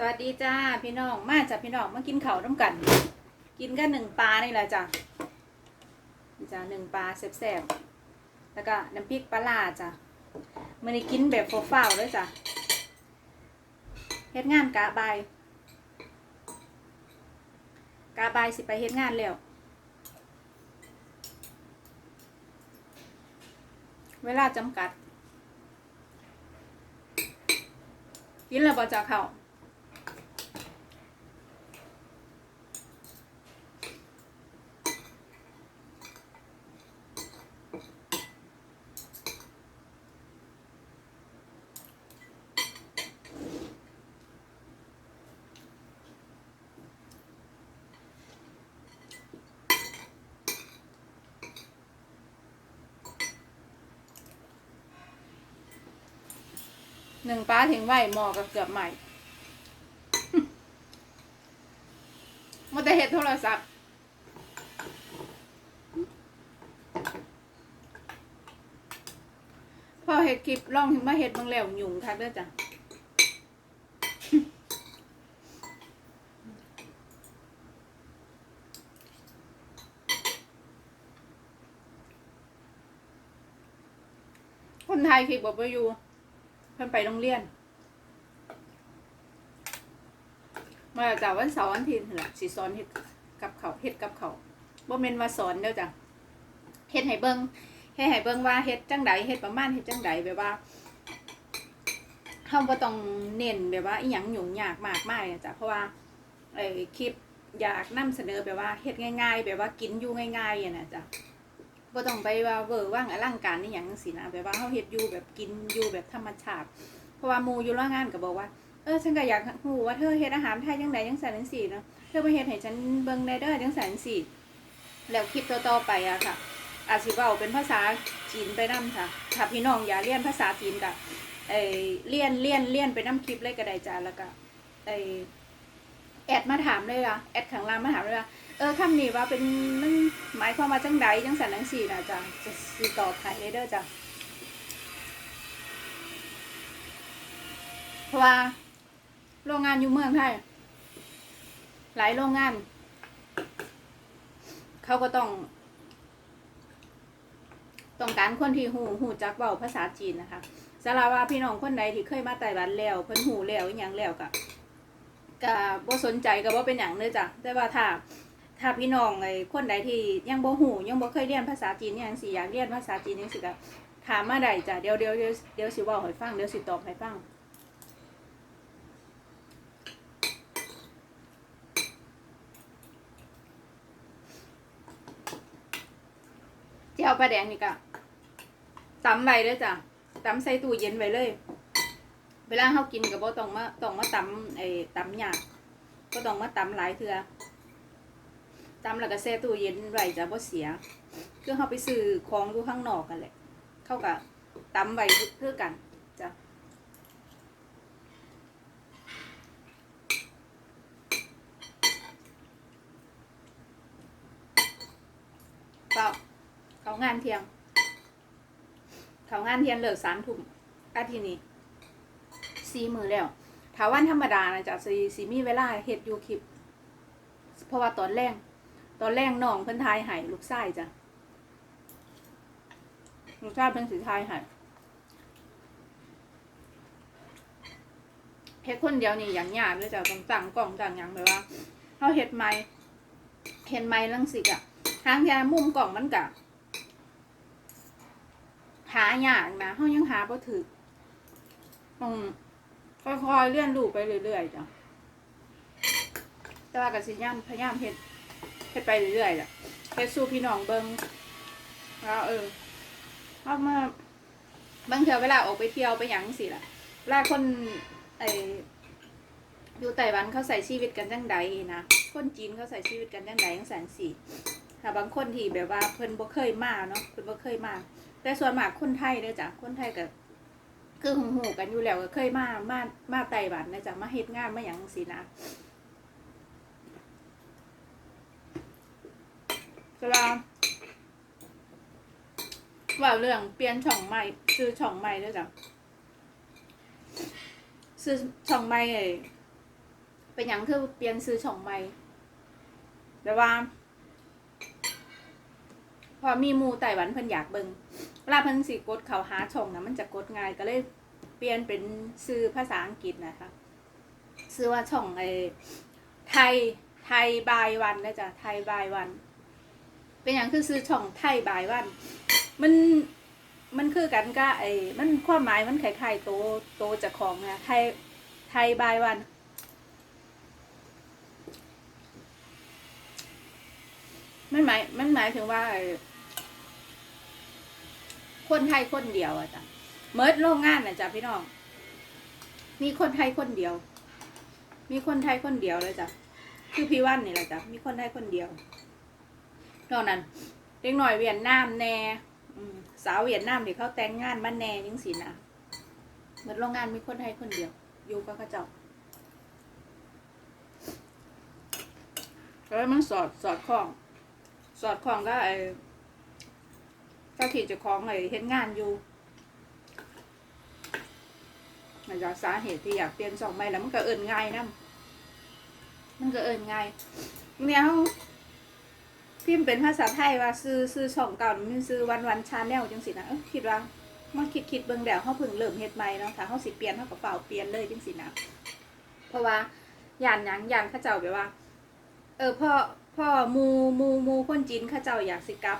สวัสดีจ้าพี่น้องมาจ้ะพี่น้องมากินข้าวน้ำกัน กินกันหนึ่งปลานี่แหละจ้ะจ้ะหนึ่งปลาแซ่บๆแล้วก็น้ำพริกปลาลาจ้ะมื่อนี้กินแบบโฟฟ้าวๆเลยจ้ะเฮ็ดงานกะบายกะบายสิไปเฮ็ดงานแล้ว เวลาจำกัด กินแล้วบ่จ้ะข้า หนึ่งปลาทิ้งไว้หมอกับเกือบใหม่มันจะเห็ดโทรศัพท์พอเห็ดคลิปลองถึงมาเห็ดบางแล้วหยุ่งค่ะเด้อจ้ะคนไทยคลิปบอกว่าอยู่ พิ่นไปโรงเรียน มาจากวันเสาร์วันอาทิตย์นั่นแหละสิสอนเฮ็ดกับเขาเฮ็ดกับเขาบ่แม่นว่าสอนเด้อจ้ะเฮ็ดให้เบิ่งเฮ็ดให้เบิ่งว่าเฮ็ดจังใดเฮ็ดประมาณเฮ็ดจังใดแบบว่าเฮาบ่ต้องเน้นแบบว่าอีหยังยุ่งยากมากมายอะจ้ะเพราะว่าไอ้คลิปอยากนำเสนอแบบว่าเฮ็ดง่าย ๆ แบบว่ากินอยู่ง่ายๆอะนะจ้ะ บ่ต้องไปว่าเวอร์ว่างอลังการนี่หยังสินะแบบว่าเฮาเฮ็ดอยู่แบบกินอยู่แบบธรรมชาติ เพราะว่ามูอยู่โรงงานก็บอกว่า เออฉันก็อยากฮู้ว่าเธอเฮ็ดอาหารไทยจังไดจังซั่นจังซี่เนาะเธอมาเฮ็ดให้ฉันเบิ่งได้เด้อจังซั่นจังซี่แล้วคลิปต่อๆไปอะค่ะ อาจสิเว้าเป็นภาษาจีนไปนํค่ะถ้าพี่น้องอย่าเรียนภาษาจีนก็เอ้เรียนเรียนเรียนไปนํคลิปเลยก็ได้จ้าแล้วก็ไอ้แอดมาถามเลยล่ะแอดข้างล่างมาถามเลยว่า เออคำนี้ว่าเป็นมันหมายความว่าจังใดจังสันจังสี่นะจ๊ะจะสิตอบให้เลยเด้อจ้ะเพราะว่าโรงงานอยู่เมืองไทยหลายโรงงาน เขาก็ต้องต้องการคนที่หูหูจักเว้าภาษาจีนนะคะสาราว่าพี่น้องคนใดที่เคยมาไต้หวันแล้ว เพิ่นหูแล้วอหยังแล้วก็ก็บ่สนใจก็บ่เป็นหยังเลยจ้ะแต่ว่าถ้า ถ้าพี่น้องไอ้คนใดที่ยังบ่หูยังบ่เคยเรียนภาษาจีนยังสิอยากเรียนภาษาจีนจังซี่ก็ถามมาได้จ้ะเดี๋ยวเดี๋ยวเดี๋ยวเดี๋ยวสิเว้าให้ฟังเดี๋ยวสิตอบให้ฟังเจียวปลาแดงนี่ก็ตำไว้เด้อจ้ะตำใส่ตู้เย็นไว้เลย เวลาเฮากินก็บ่ต้องมาต้องมาตำไอ้ตำยากก็ต้องมาตำหลายเทื่อ ตำแล้วก็แช่ตู้เย็นไว้จะบ่เสียคือเขาไปซื้อของอยู่ข้างนอกกันแหละ เข้ากับตำไว้คือกันจ้ะก็เขางานเที่ยง เขางานเที่ยงเลิกสามทุ่มอาทิตย์นี้สี่มือแล้วถ้าวันธรรมดานะจ๊ะสีสีมีเวลาเฮ็ดอยู่คลิป เพราะว่าตอนแรก ตอนแรกน้องเพิ่นทายใหายลูกชายจ้ะลูกชายเพิ่นสิทายใหายเฮ็ดคนเดียวนี่อย่างยากเลยจ้ะต้องตั้งกล้องตั้งหยังแบบว่าเฮาเฮ็ดไม้เห็นไม้ลังสิกอะทางแค่มุมกล่องมันกะหายากนะเฮายังหาบ่ถึกต้องค่อยๆเรียนรู้ไปเรื่อยๆจ้ะแต่ว่าก็สิย่ำพยายามเฮ็ด ฮ็ดไปเรื่อยๆแหละเฮ็ดสู้พี่น้องเบิ่งแล้วเออเอามาบางเทอเวลาออกไปเที่ยวไปหยังสิล่ะเวลาคนไออยู่ไต้หวันเขาใส่ชีวิตกันจังใดนะคนจีนเขาใส่ชีวิตกันจังใดจังแสนสี่ถ้าบางคนที่แบบว่าเพิ่นบ่เคยมาเนาะเพิ่นบ่เคยมาแต่ส่วนมากคนไทยเด้อจ้ะคนไทยก็คือหูกันอยู่แล้วก็เคยมามามาไต้หวันนะจ๊ะมาเฮ็ดงานมาหยังสินะ จะลาว่าเรื่องเปลี่ยนช่องใหม่ซื้อช่องใหม่ด้วยจ้ะซื้อช่องใหม่ไอ้เป็นอย่างคือเปลี่ยนซื้อช่องใหม่แต่ว่า พอมีมูไต้หวันเพิ่นอยากเบิงเวลาเพิ่นสิกดเขาหาช่องนะมันจะกดง่ายก็เลยเปลี่ยนเป็นซื้อภาษาอังกฤษนะคะซื้อว่าช่องไอไทยไทยบายวันนะจ๊ะไทยบายวัน เป็นอย่างคือซื้อช่องไทยบายวัน มันมันคือกันก็ไอ้มันความหมายมันคล้ายๆโตโตจากของนะไทยไทยบายวันมันหมายมันหมายถึงว่าไอ้คนไทยคนเดียวอะจ้ะเมิร์ดโรงงานนะจ๊ะพี่น้อง มีคนไทยคนเดียว มีคนไทยคนเดียวเลยจ้ะคือพี่วันนี่แหละจ้ะมีคนไทยคนเดียว นอกนั้นเด็กหน่อยเวียดนามแน่สาวเวียดนามที่เขาแต่งงานมาแน่ยังสินะเหมือนโรงงานมีคนไทยคนเดียว อยู่กับเขาเจ้าแล้วมันสอดสอดคล้อง สอดคล้องก็ไอ้ก็ที่จะคล้าของไอ้เห็นงานอยู่มันจากสาเหตุที่อยากเปลี่ยนสองใบแล้วมันก็เอินง่ายนะมันก็เอินง่ายเนี่ยเขา พิมพ์เป็นภาษาไทยว่าซื้อซื้อช่องเก่ามันซื้อวันวันชาแนลจังสินะเอ้ยคิดว่ามาคิดคิดเบิ่งแล้วเขาเพิ่งเริ่มเฮ็ดใหม่เนาะถ้าเขาสิเปลี่ยนเขาก็เป่าเปลี่ยนเลยจังสินะเพราะว่าย่านหยังย่านเข้าเจ้าแบบว่า เออพ่อพ่อมูมูมูคนจีนเข้าเจ้าอยากสิกลับ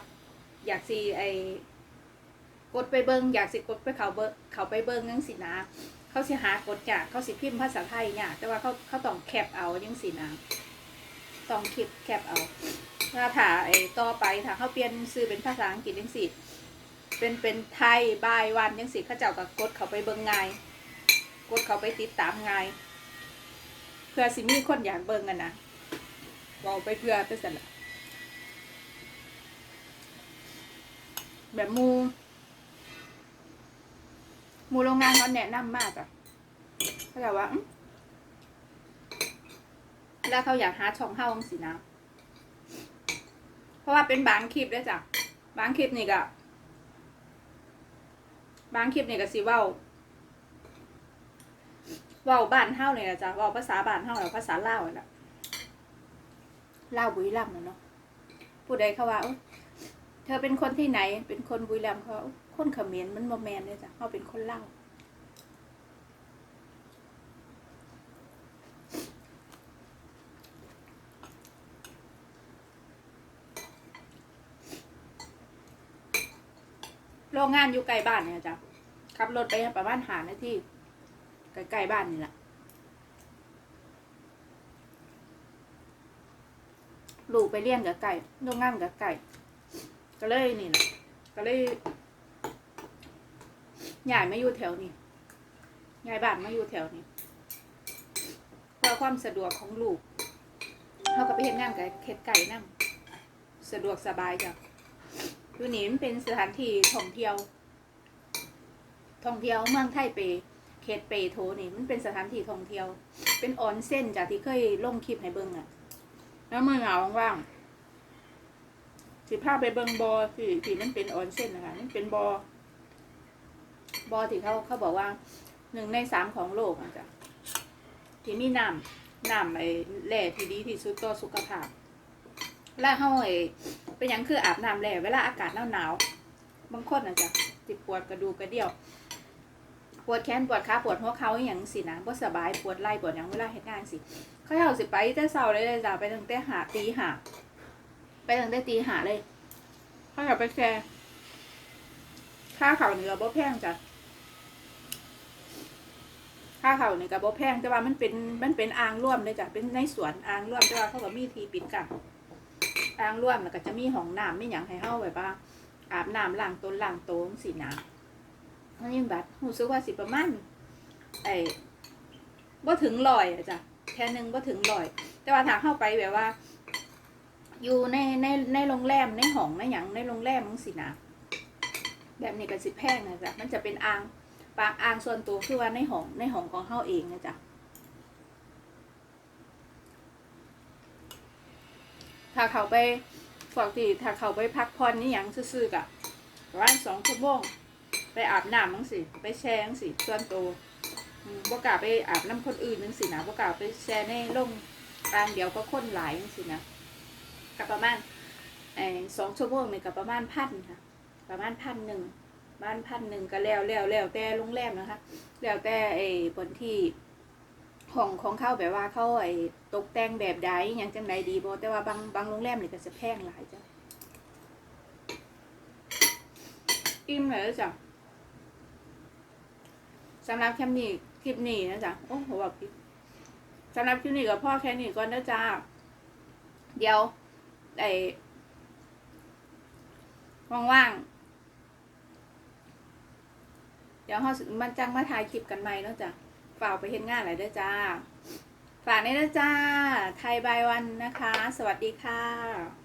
อยากสิไอกดไปเบิงอยากสิกดไปเขาเบิงเขาไปเบิงจังสินะเขาสิหากดจากเขาสิพิมพ์ภาษาไทยเนี่ยแต่ว่าเขาเขาต้องแคปเอาจังสินะต้องคลิปแคปเอา ถ้าถาไอ้ต่อไปถ้าเขาเปลี่ยนซื้อเป็นภาษาอังกฤษจังสิเป็นเป็นไทยบายวันจังสิเขาเจ้าก็กดเขาไปเบิ่งง่ายกดเขาไปติดตามไงเพื่อสิมีคนอยากเบิ่งกันนะบอกไปเพื่อไปสั่นละแบบมูมูโรงงานเขาแนะนำมากอะเขาแบบว่าแล้วเขาอยากหาช่องเฮ้าจังสินะเพ ราะว่าเป็นบางคลิปด้วยจ้ะบางคลิปนี่ก็บางคลิปนี่ก็สิเว้าเว้าบ้านเฮาเลยนะจ้ะเว้าภาษาบ้านเฮาแล้วภาษาลาวนั่นแหละลาวบุรีรัมย์เนาะผู้ใดเขาว่าเธอเป็นคนที่ไหน เป็นคนบุรีรัมย์เขาคนเขมรมันบ่แมนเลยจ้ะเขาเป็นคนลาว โรงงานอยู่ใกล้บ้านเนี่ยจ้ะขับรถไปประมาณหานาทีใกล้ๆบ้านนี่แหละลูกไปเลี้ยงกับไก่โรงงานกับไก่ก็เลยนี่แหละก็เลยย้ายมาอยู่แถวนี้ย้ายบ้านมาอยู่แถวนี้เพื่อความสะดวกของลูกเขาก็ไปเห็นงานกับเข็ดไก่นั่งสะดวกสบายจ้ะ คือนี่มันเป็นสถานที่ท่องเที่ยว ท่องเที่ยวเมืองไทเป เขตเปโทนี่มันเป็นสถานที่ท่องเที่ยว เป็นออนเส้นจากที่เคยลงคลิปให้เบิ่งอะแล้วเมื่อเหงาว่างๆสิพาไปเบิ่งบอที่ที่มันเป็นออนเส้นนะคะมันเป็นบอบอที่เขาเขาบอกว่าหนึ่งในสามของโลกอะจ้ะที่มีน้ำน้ำไอ้แหล่ที่ดีที่สุดต่อสุขภาพแล้วเฮาไอ้ เป็นยังคืออาบน้ำแล้วเวลาอากาศหนาวๆบางคนน่ะจะจิปวดกระดูกกระเดี่ยว ปวดแขนปวดขาปวดหัวเข่าอย่างสินะบ่สบายปวดไหล่ปวดหยังเวลาเฮ็ดงานสิเขาเอาสิไปแต่เช้าเลยเลยจ้ะไปตั้งแต่หาตีหาไปตั้งแต่ตีหาเลยเขาอยากไปแชร์ค่าเข่าเหนือบ่แพงจ้ะค่าเขาวนี่ก็บ่แพงแต่ว่ามันเป็นมันเป็นอ่างร่วมเลยจ้ะเป็นในสวนอ่างร่วมแต่ว่าเขาก็มีทีปิดกัน อ่างร่วมแล้วก็จะมีห้องน้ำมีอย่างให้เฮาแบบว่าอาบน้ำล้างต้นล้างโต๊ะสินะอันนี้แบบรู้สึกว่าสิประมาณไอ้บ่ถึงร้อยอะจ้ะแค่นึงบ่ถึงร้อย แต่ว่าถ้าเข้าไปแบบว่า อยู่ในในในโรงแรมในห้องในหยังในโรงแรมมังสินะแบบนี้ก็สิแพงนะจ๊ะมันจะเป็นอ่างปากอ่างส่วนตัวคือว่าในห้องในห้องของเฮาเองนะจ๊ะ ถ้าเขาไปฝากที่ถ้าเขาไปพักผ่อนนี่ยังซื่อๆกะประมาณสองชั่วโมงไปอาบน้ำมั้งสิไปแช่มั้งสิส่วนตัวบ่กาไปอาบน้ำคนอื่นนึงสินะบ่กาไปแช่ในลงกลางเดียวก็ค้นหลายนึงสินะกับประมาณไอ้สองชั่วโมงนี่กับประมาณพันค่ะ ประมาณพันหนึ่งบ้านพันหนึ่งก็แล้วแล้วแล้วแต่โรงแรมนะคะ แล้วแต่ไอ้บนที่ ห้องของเขาแบบว่าเขาไอ้ตกแต่งแบบใดอหยังจังใดดีบ่แต่ว่าบางบางโรงแรมนี่ก็จะแพงหลายจ้ะอิ่มเลยจ้ะสำหรับคลิปนี้คลิปนี้นะจ๊ะโอ้โหแบบสำหรับคลิปนี้ก็พ่อแค่นี้ก่อนนะจ้าเดี๋ยวไอ้ว่างๆเดี๋ยวเรามันจังมาถ่ายคลิปกันใหม่เนาะจ้ะ ฝากไปเห็นงานอะไรด้วยจ้า ฝากนี่นะจ้า ไทยบายวันนะคะ สวัสดีค่ะ